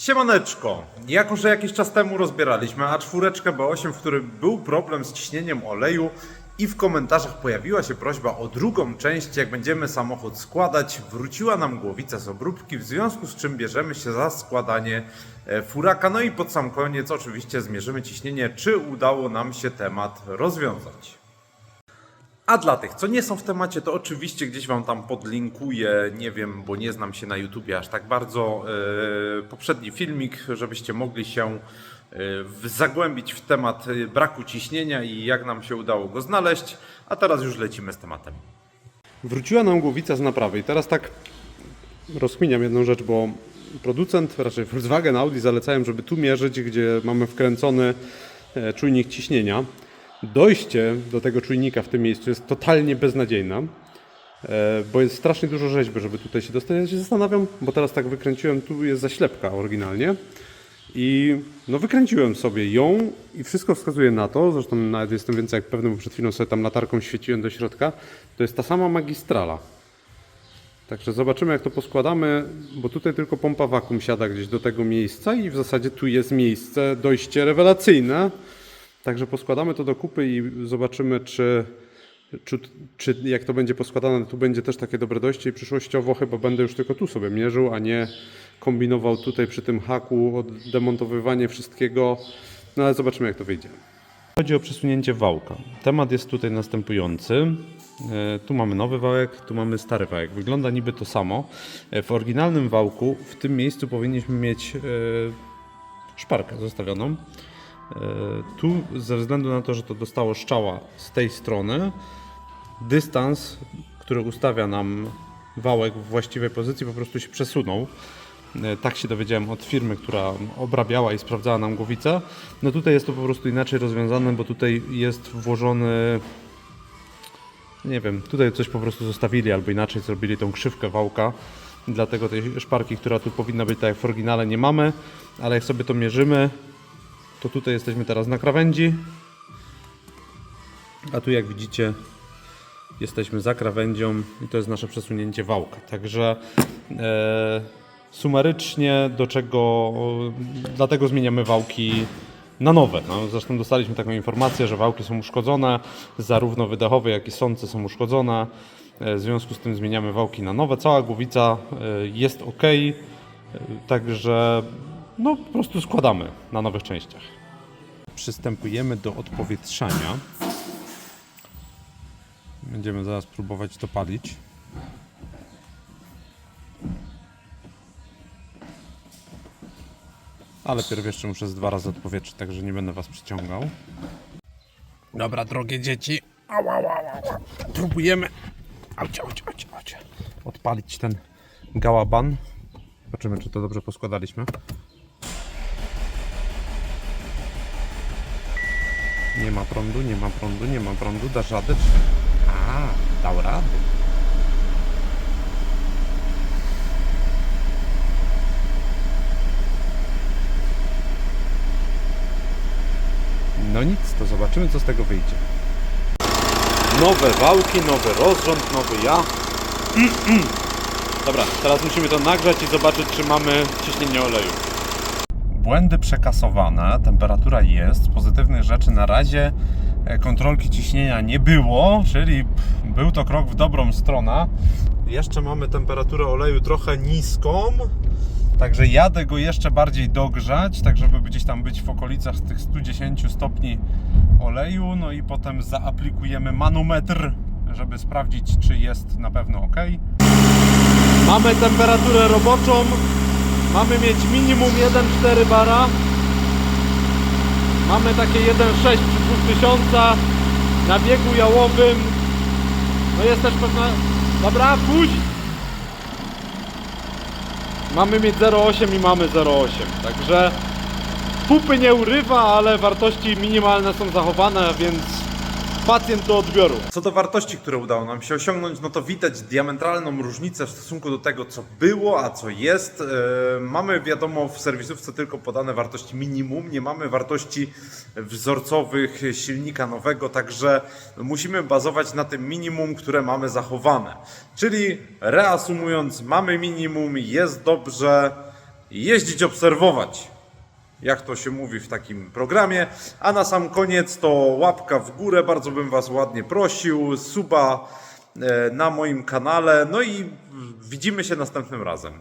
Siemaneczko, jako że jakiś czas temu rozbieraliśmy A4 B8, w którym był problem z ciśnieniem oleju i w komentarzach pojawiła się prośba o drugą część, jak będziemy samochód składać, wróciła nam głowica z obróbki, w związku z czym bierzemy się za składanie e, furaka. No i pod sam koniec oczywiście zmierzymy ciśnienie, czy udało nam się temat rozwiązać. A dla tych, co nie są w temacie, to oczywiście gdzieś Wam tam podlinkuję, nie wiem, bo nie znam się na YouTubie aż tak bardzo, e, poprzedni filmik, żebyście mogli się w- zagłębić w temat e, braku ciśnienia i jak nam się udało go znaleźć. A teraz już lecimy z tematem. Wróciła nam głowica z naprawy i teraz tak rozkminiam jedną rzecz, bo producent, raczej Volkswagen, Audi zalecają, żeby tu mierzyć, gdzie mamy wkręcony czujnik ciśnienia. Dojście do tego czujnika w tym miejscu jest totalnie beznadziejne, e, bo jest strasznie dużo rzeźby, żeby tutaj się dostać. Ja się zastanawiam, bo teraz tak wykręciłem, tu jest zaślepka oryginalnie. I no wykręciłem sobie ją i wszystko wskazuje na to, zresztą nawet jestem więcej jak pewny, bo przed chwilą sobie tam latarką świeciłem do środka, to jest ta sama magistrala. Także zobaczymy jak to poskładamy, bo tutaj tylko pompa wakum siada gdzieś do tego miejsca i w zasadzie tu jest miejsce, dojście rewelacyjne. Także poskładamy to do kupy i zobaczymy czy, czy, czy jak to będzie poskładane, tu będzie też takie dobre dojście i przyszłościowo chyba będę już tylko tu sobie mierzył, a nie kombinował tutaj przy tym haku demontowywanie wszystkiego. No ale zobaczymy jak to wyjdzie. Chodzi o przesunięcie wałka. Temat jest tutaj następujący. E, Tu mamy nowy wałek, tu mamy stary wałek. Wygląda niby to samo. E, W oryginalnym wałku w tym miejscu powinniśmy mieć e, szparkę zostawioną. E, Tu ze względu na to, że to dostało szczała z tej strony, dystans, który ustawia nam wałek w właściwej pozycji po prostu się przesunął. E, Tak się dowiedziałem od firmy, która obrabiała i sprawdzała nam głowicę. No tutaj jest to po prostu inaczej rozwiązane, bo tutaj jest włożony nie wiem, tutaj coś po prostu zostawili albo inaczej zrobili tą krzywkę wałka. Dlatego tej szparki, która tu powinna być tak jak w oryginale nie mamy, ale jak sobie to mierzymy, to tutaj jesteśmy teraz na krawędzi. A tu jak widzicie jesteśmy za krawędzią i to jest nasze przesunięcie wałka. Także e, sumarycznie do czego, dlatego zmieniamy wałki na nowe. No, zresztą dostaliśmy taką informację, że wałki są uszkodzone, zarówno wydechowe, jak i sące są uszkodzone. E, W związku z tym zmieniamy wałki na nowe. Cała głowica e, jest ok, e, także no, po prostu składamy na nowych częściach. Przystępujemy do odpowietrzania. Będziemy zaraz próbować to palić. Ale pierw jeszcze muszę z dwa razy odpowietrzyć, także nie będę was przyciągał. Dobra, drogie dzieci. Ała, ała, ała, ała. Próbujemy aucie, aucie, aucie, aucie. odpalić ten gałaban. Zobaczymy, czy to dobrze poskładaliśmy. Nie ma prądu, nie ma prądu, nie ma prądu. Dasz radę? A, dał radę. No nic, to zobaczymy co z tego wyjdzie. Nowe wałki, nowy rozrząd, nowy ja. Dobra, teraz musimy to nagrzać i zobaczyć czy mamy ciśnienie oleju. Błędy przekasowane, temperatura jest, pozytywnych rzeczy na razie e, kontrolki ciśnienia nie było, czyli był to krok w dobrą stronę. Jeszcze mamy temperaturę oleju trochę niską, Także jadę go jeszcze bardziej dogrzać, tak żeby gdzieś tam być w okolicach tych 110 stopni oleju. No i potem zaaplikujemy manometr, żeby sprawdzić, czy jest na pewno ok. Mamy temperaturę roboczą. Mamy mieć minimum 1,4 bara. Mamy takie 1,6 przy 2000 na biegu jałowym. No jest też pewna... Dobra, puść! Mamy mieć 0,8 i mamy 0,8. Także pupy nie urywa, ale wartości minimalne są zachowane, więc pacjent do odbioru. Co do wartości, które udało nam się osiągnąć, no to widać diametralną różnicę w stosunku do tego, co było, a co jest. E, Mamy wiadomo w serwisówce tylko podane wartości minimum, nie mamy wartości wzorcowych silnika nowego, także musimy bazować na tym minimum, które mamy zachowane. Czyli reasumując, mamy minimum, jest dobrze. jeździć, obserwować jak to się mówi w takim programie. A na sam koniec to łapka w górę, bardzo bym Was ładnie prosił, suba e, na moim kanale. No i widzimy się następnym razem.